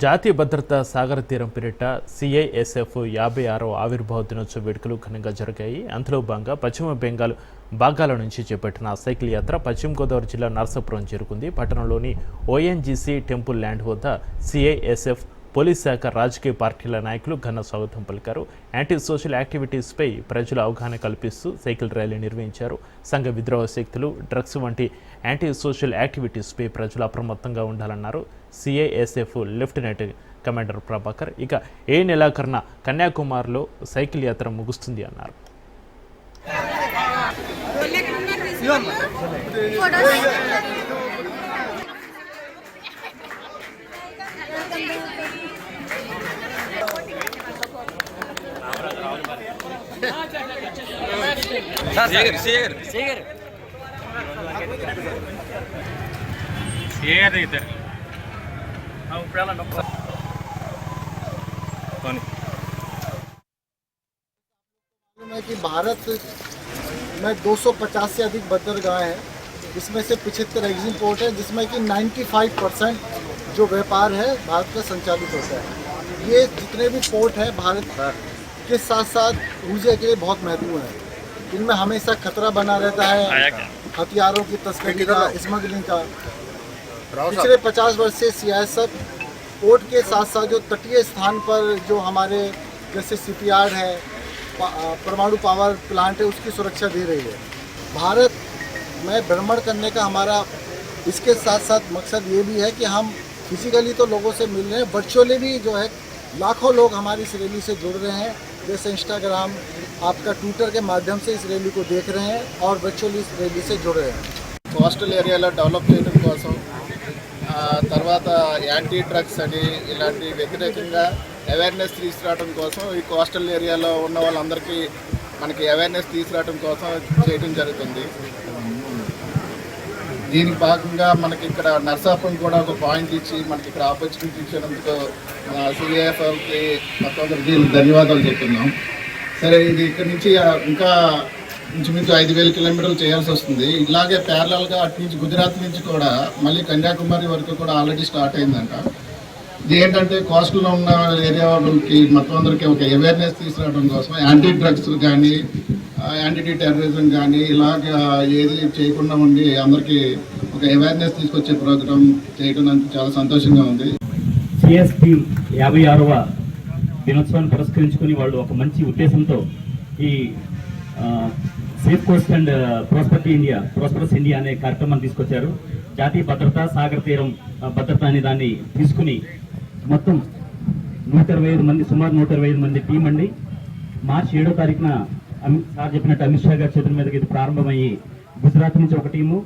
జాతీయ భద్రతా సాగర తీరం పేరిట సిఐఎస్ఎఫ్ యాభై ఆరో ఆవిర్భావ దినోత్సవ వేడుకలు ఘనంగా జరిగాయి. అందులో భాగంగా పశ్చిమ బెంగాల్ భాగాల నుంచి చేపట్టిన సైకిల్ యాత్ర పశ్చిమ గోదావరి జిల్లా నర్సాపురం చేరుకుంది. పట్టణంలోని ఓఎన్జీసీ టెంపుల్ ల్యాండ్ వద్ద సిఐఎస్ఎఫ్ పోలీస్ శాఖ రాజకీయ పార్టీల నాయకులు ఘన స్వాగతం పలికారు. యాంటీ సోషల్ యాక్టివిటీస్పై ప్రజల అవగాహన కల్పిస్తూ సైకిల్ ర్యాలీ నిర్వహించారు. సంఘ విద్రోహ శక్తులు డ్రగ్స్ వంటి యాంటీ సోషల్ యాక్టివిటీస్పై ప్రజలు అప్రమత్తంగా ఉండాలన్నారు. CISF lieutenant commander Prabhakar. ఇక ఏ నెలాఖరున కన్యాకుమారిలో సైకిల్ యాత్ర ముగుస్తుంది అన్నారు. శేఖర్ శేఖర్ శేఖర్ శేఖర్ ఇద్దరు పోనీ मालूम है कि भारत में 250 से अधिक बंदरगाह हैं इसमें से पिछहत्तर एग्जिम पोर्ट है जिसमें कि 95 परसेंट जो व्यापार है भारत का संचालित होता है। ये जितने भी पोर्ट हैं भारत के साथ साथ ऊर्जा के लिए बहुत महत्वपूर्ण है। इनमें हमेशा खतरा बना रहता है हथियारों की तस्करी का स्मगलिंग का। पिछले 50 वर्ष से सियासत पोर्ट के साथ साथ जो तटीय स्थान पर जो हमारे जैसे सीपीआर है परमाणु पावर प्लांट है उसकी सुरक्षा दे रही है। भारत में भ्रमण करने का हमारा इसके साथ साथ मकसद ये भी है कि हम फिजिकली तो लोगों से मिल रहे हैं वर्चुअली भी जो है लाखों लोग हमारी इस रैली से जुड़ रहे हैं जैसे इंस्टाग्राम आपका ट्विटर के माध्यम से इस रैली को देख रहे हैं और वर्चुअली इस रैली से जुड़ रहे हैं కోస్టల్ ఏరియాలో డెవలప్ చేయడం కోసం ఆ, తర్వాత యాంటీ డ్రగ్స్ అని ఇలాంటి వ్యతిరేకంగా అవేర్నెస్ తీసుకురావడం కోసం ఈ కోస్టల్ ఏరియాలో ఉన్న వాళ్ళందరికీ మనకి అవేర్నెస్ తీసుకురావడం కోసం చేయడం జరుగుతుంది దీనికి భాగంగా మనకి ఇక్కడ నర్సాపురం కూడా ఒక పాయింట్ ఇచ్చి మనకి ఇక్కడ ఆపర్చునిటీ ఇచ్చినందుకు మన సిఏఎఫ్కి మొత్తం ధన్యవాదాలు చెప్తున్నాం. సరే ఇది ఇక్కడ నుంచి ఇంకా ఇంచుమించు ఐదు వేల కిలోమీటర్లు చేయాల్సి వస్తుంది. ఇలాగే ప్యారలల్గా అటు నుంచి గుజరాత్ నుంచి కూడా మళ్ళీ కన్యాకుమారి వరకు కూడా ఆల్రెడీ స్టార్ట్ అయిందంట. ఇది ఏంటంటే కోస్టల్లో ఉన్న ఏరియా వాళ్ళకి మొత్తం అందరికీ ఒక అవేర్నెస్ తీసుకురావడం కోసం యాంటీ డ్రగ్స్ కానీ యాంటీ టెర్రరిజం కానీ ఇలాగ ఏది చేయకుండా ఉండి అందరికీ ఒక అవేర్నెస్ తీసుకొచ్చే ప్రోగ్రామ్ చేయడం నాకు చాలా సంతోషంగా ఉంది. సిఎస్పి యాభై ఆరవ దినోత్సవాన్ని పురస్కరించుకుని వాళ్ళు ఒక మంచి ఉద్దేశంతో ఈ safe coast and prosperity India prosperous India అనే కార్యక్రమాన్ని తీసుకొచ్చారు. జాతీయ భద్రత సాగర తీరం భద్రత అనే దాన్ని తీసుకుని మొత్తం నూట ఇరవై ఐదు మంది సుమారు నూట ఇరవై ఐదు మంది టీం అండి. మార్చి ఏడో తారీఖున అమిత్ సార్ చెప్పినట్టు అమిత్ షా గారి చేతుల మీదకి ఇది ప్రారంభమయ్యి గుజరాత్ నుంచి ఒక టీము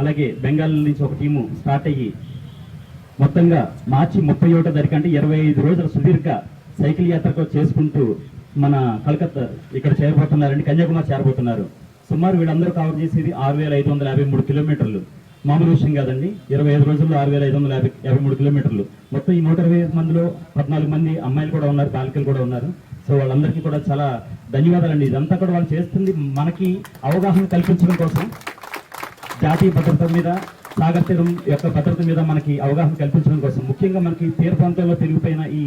అలాగే బెంగాల్ నుంచి ఒక టీము స్టార్ట్ అయ్యి మొత్తంగా మార్చి ముప్పై ఒకటో తారీఖు అంటే ఇరవై ఐదు రోజుల సుదీర్ఘ సైకిల్ యాత్రకు చేసుకుంటూ మన కలకత్తా ఇక్కడ చేరబోతున్నారండి కన్యాకుమారి చేరబోతున్నారు. సుమారు వీళ్ళందరూ కవర్ చేసేది ఆరు వేల ఐదు వందల యాభై మూడు కిలోమీటర్లు. మామూలు విషయం కాదండి ఇరవై ఐదు రోజుల్లో ఆరు వేల ఐదు వందల యాభై యాభై మూడు కిలోమీటర్లు. మొత్తం ఈ నూట ఇరవై ఐదు మందిలో పద్నాలుగు మంది అమ్మాయిలు కూడా ఉన్నారు బాలికలు కూడా ఉన్నారు. సో వాళ్ళందరికీ కూడా చాలా ధన్యవాదాలండి. ఇదంతా కూడా వాళ్ళు చేస్తుంది మనకి అవగాహన కల్పించడం కోసం. జాతీయ భద్రత మీద సాగర్ తీరం యొక్క భద్రత మీద మనకి అవగాహన కల్పించడం కోసం. ముఖ్యంగా మనకి తీర ప్రాంతంలో పెరిగిపోయిన ఈ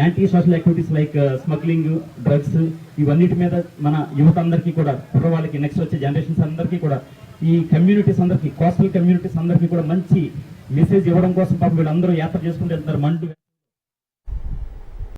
anti social activities like smuggling drugs ఇవన్నిటి మీద మన యువత అందరికీ కూడా కుర్రవాళ్ళకి నెక్స్ట్ వచ్చే జనరేషన్స్ అందరికీ కూడా ఈ కమ్యూనిటీస్ అందరికీ కోస్టల్ కమ్యూనిటీస్ అందరికీ కూడా మంచి మెసేజ్ ఇవ్వడం కోసం పాపం వీళ్ళందరూ యాత్ర చేసుకుంటూ వెళ్తున్నారు. మండు